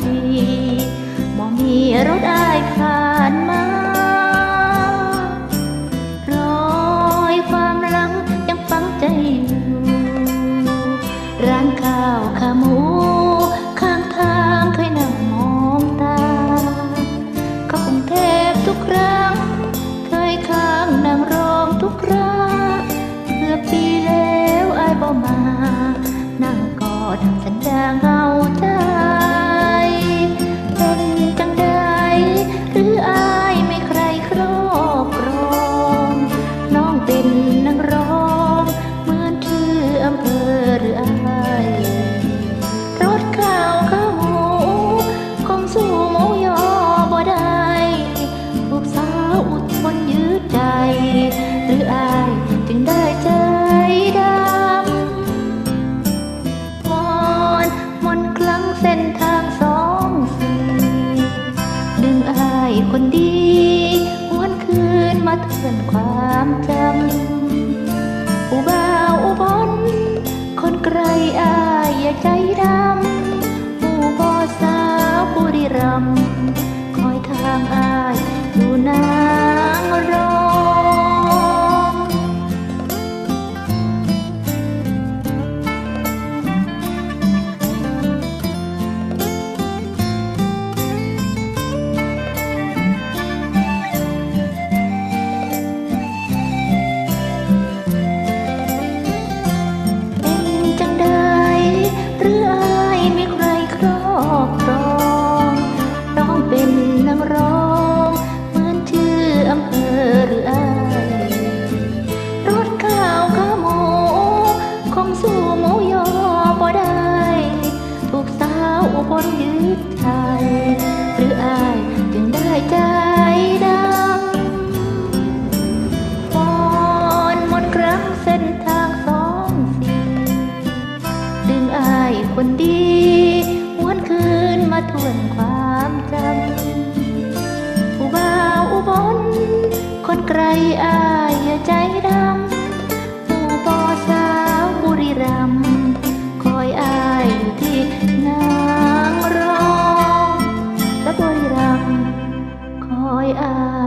心。 คนดีหวนคืนมาเตือนความจำอุบาวอุบลคนไกลอายอย่าใจดำผู้บ่อสาวบุรีรัมย์ นดีหวนคืนมาทวนความจำอุบ่าวอุบลคนไกลอายอย่าใจดำผู้ปอสาวบุรีรัมคอยอายอยู่ที่นางรองและบุรีรัมคอยอาย